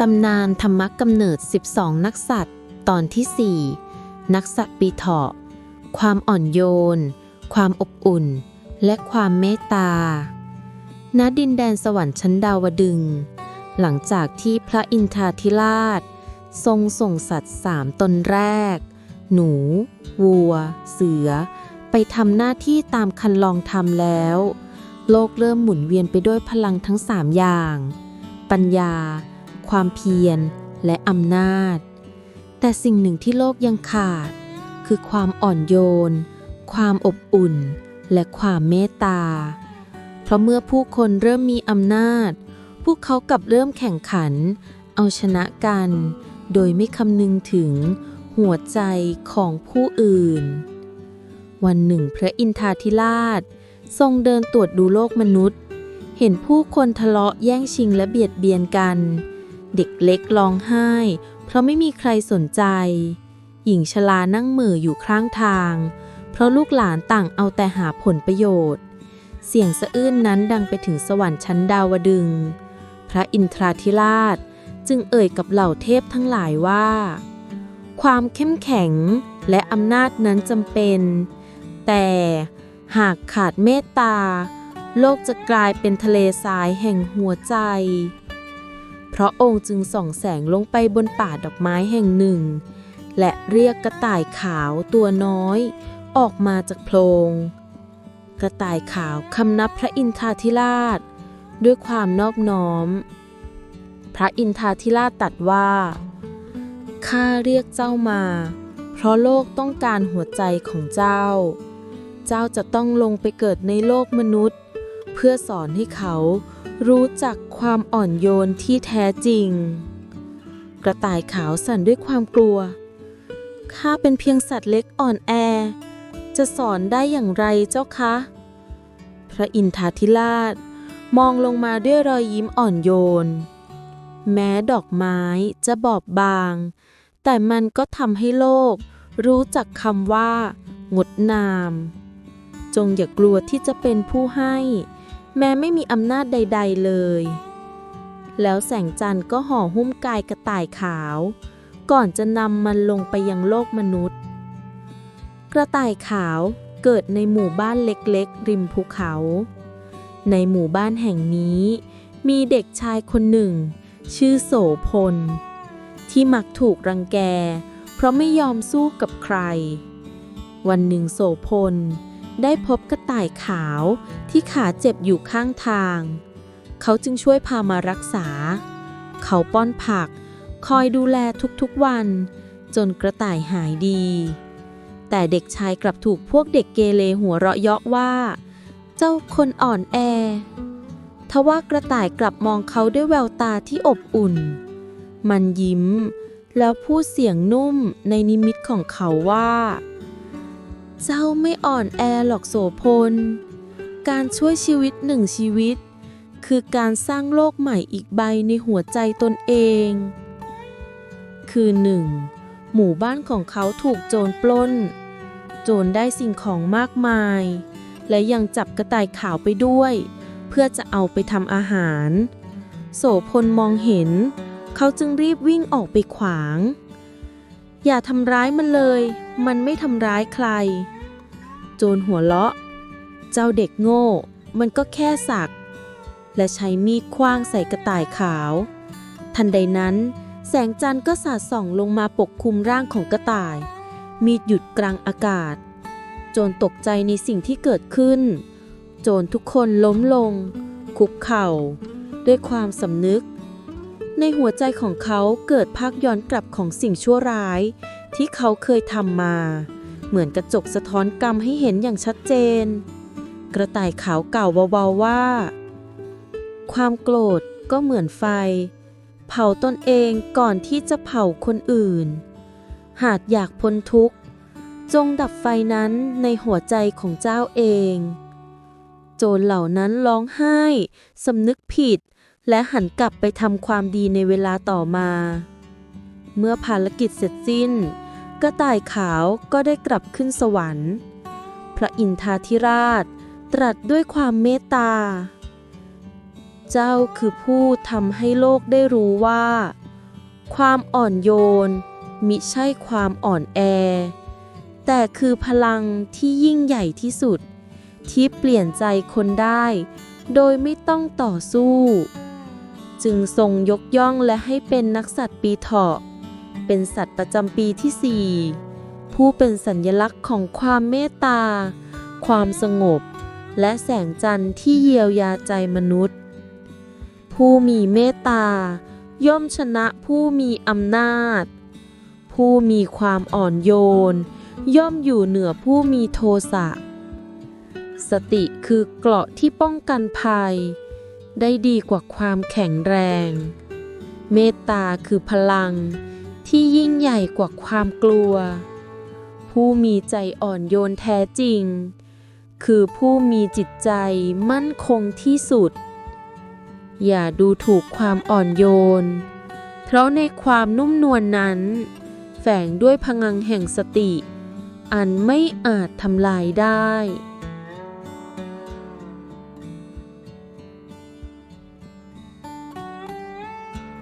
ตำนานธรรมกำเนิด 12 นักสัตว์ตอนที่ 4 นักสัตว์ปีเถาะ ความอ่อนโยน ความอบอุ่น และความเมตตา ณ ดินแดนสวรรค์ชั้นดาวดึงส์หลังจากที่พระอินทาธิราช ทรงส่งสัตว์สามตนแรก หนู วัว เสือ ไปทำหน้าที่ตามคันลองทำแล้ว โลกเริ่มหมุนเวียนไปด้วยพลังทั้งสามอย่าง ปัญญา ความเพียร และอำนาจ แต่สิ่งหนึ่งที่โลกยังขาด คือความอ่อนโยน ความอบอุ่น และความเมตตา เพราะเมื่อผู้คนเริ่มมีอำนาจ พวกเขากลับเริ่มแข่งขัน เอาชนะกัน โดยไม่คำนึงถึงหัวใจของผู้อื่น วันหนึ่งพระอินทราธิราช ทรงเดินตรวจดูโลกมนุษย์ เห็นผู้คนทะเลาะแย่งชิงและเบียดเบียนกัน เด็กเล็กร้องไห้ เพราะไม่มีใครสนใจ หญิงชรานั่งเหม่ออยู่ข้างทาง เพราะลูกหลานต่างเอาแต่หาผลประโยชน์ เสียงสะอื้นนั้นดังไปถึงสวรรค์ชั้นดาวดึง พระอินทราธิราชจึงเอ่ยกับเหล่าเทพทั้งหลายว่า ความเข้มแข็งและอำนาจนั้นจำเป็น แต่หากขาดเมตตา โลกจะกลายเป็นทะเลทรายแห่งหัวใจ พราะองค์จึงส่องแสงลงไปบนป่าดอกไม้แห่งหนึ่ง และเรียกกระต่ายขาวตัวน้อย ออกมาจากโพรง กระต่ายขาวคำนับพระอินทาธิราช ด้วยความนอบน้อม พระอินทาธิราชตรัดว่าข้าเรียกเจ้ามา เพราะโลกต้องการหัวใจของเจ้า เจ้าจะต้องลงไปเกิดในโลกมนุษย์ เพื่อสอนให้เขารู้จักความอ่อนโยนที่แท้จริง กระต่ายขาวสั่นด้วยความกลัว ข้าเป็นเพียงสัตว์เล็กอ่อนแอ จะสอนได้อย่างไรเจ้าคะ พระอินทาธิราชมองลงมาด้วยรอยยิ้มอ่อนโยน แม้ดอกไม้จะบอบบาง แต่มันก็ทำให้โลก รู้จักคำว่า งดงาม จงอย่ากลัวที่จะเป็นผู้ให้ แม้ไม่มีอำนาจใด ๆเลย แล้วแสงจันทร์ก็ห่อหุ้มกายกระต่ายขาว ก่อนจะนำมันลงไปยังโลกมนุษย์ กระต่ายขาวเกิดในหมู่บ้านเล็กๆ ริมภูเขา ในหมู่บ้านแห่งนี้ มีเด็กชายคนหนึ่ง ชื่อโสพล ที่มักถูกรังแก เพราะไม่ยอมสู้กับใคร วันหนึ่งโสพล ได้พบกระต่ายขาวที่ขาเจ็บอยู่ข้างทาง เขาจึงช่วยพามารักษา เขาป้อนผัก คอยดูแลทุกๆวัน จนกระต่ายหายดี แต่เด็กชายกลับถูกพวกเด็กเกเรหัวเราะเยาะว่า เจ้าคนอ่อนแอ ทว่ากระต่ายกลับมองเขาด้วยแววตาที่อบอุ่น มันยิ้ม แล้วพูดเสียงนุ่มในนิมิตของเขาว่า เจ้าไม่อ่อนแอหรอกโสพล การช่วยชีวิตหนึ่งชีวิต คือการสร้างโลกใหม่อีกใบในหัวใจตนเอง คือหนึ่งหมู่บ้านของเขาถูกโจรปล้น โจรได้สิ่งของมากมาย และยังจับกระต่ายขาวไปด้วย เพื่อจะเอาไปทำอาหาร โสพลมองเห็น เขาจึงรีบวิ่งออกไปขวาง อย่าทำร้ายมันเลย มันไม่ทำร้ายใคร โจรหัวเราะ เจ้าเด็กโง่ มันก็แค่สัก และใช้มีดคว้างใส่กระต่ายขาว ทันใดนั้น แสงจันทร์ก็สาดส่องลงมาปกคลุมร่างของกระต่าย มีดหยุดกลางอากาศ โจรตกใจในสิ่งที่เกิดขึ้น โจรทุกคนล้มลง คุกเข่า ด้วยความสำนึก ในหัวใจของเขาเกิดภาคย้อนกลับของสิ่งชั่วร้าย ที่เขาเคยทำมา เหมือนกระจกสะท้อนกรรมให้เห็นอย่างชัดเจน กระต่ายขาวเก่าเบาๆว่า ความโกรธก็เหมือนไฟ เผาตนเองก่อนที่จะเผาคนอื่น หากอยากพ้นทุกข์ จงดับไฟนั้นในหัวใจของเจ้าเอง โจรเหล่านั้นร้องไห้สำนึกผิด และหันกลับไปทำความดีในเวลาต่อมา เมื่อภารกิจเสร็จสิ้น กระต่ายขาวก็ได้กลับขึ้นสวรรค์ พระอินทาธิราชตรัสด้วยความเมตตา เจ้าคือผู้ทำให้โลกได้รู้ว่า ความอ่อนโยน มิใช่ความอ่อนแอ แต่คือพลังที่ยิ่งใหญ่ที่สุด ที่เปลี่ยนใจคนได้ โดยไม่ต้องต่อสู้ จึงทรงยกย่องและให้เป็นนักสัตว์ปีเถาะ เป็นสัตว์ประจำปีที่สี่ผู้เป็นสัญลักษณ์ของความเมตตา ความสงบ และแสงจันทร์ที่เยียวยาใจมนุษย์ ผู้มีเมตตา ย่อมชนะผู้มีอำนาจ ผู้มีความอ่อนโยน ย่อมอยู่เหนือผู้มีโทสะ สติคือเกราะที่ป้องกันภัย ได้ดีกว่าความแข็งแรง เมตตาคือพลังที่ยิ่งใหญ่กว่าความกลัว ผู้มีใจอ่อนโยนแท้จริง คือผู้มีจิตใจมั่นคงที่สุด อย่าดูถูกความอ่อนโยน เพราะในความนุ่มนวลนนั้น แฝงด้วยพลังแห่งสติ อันไม่อาจทำลายได้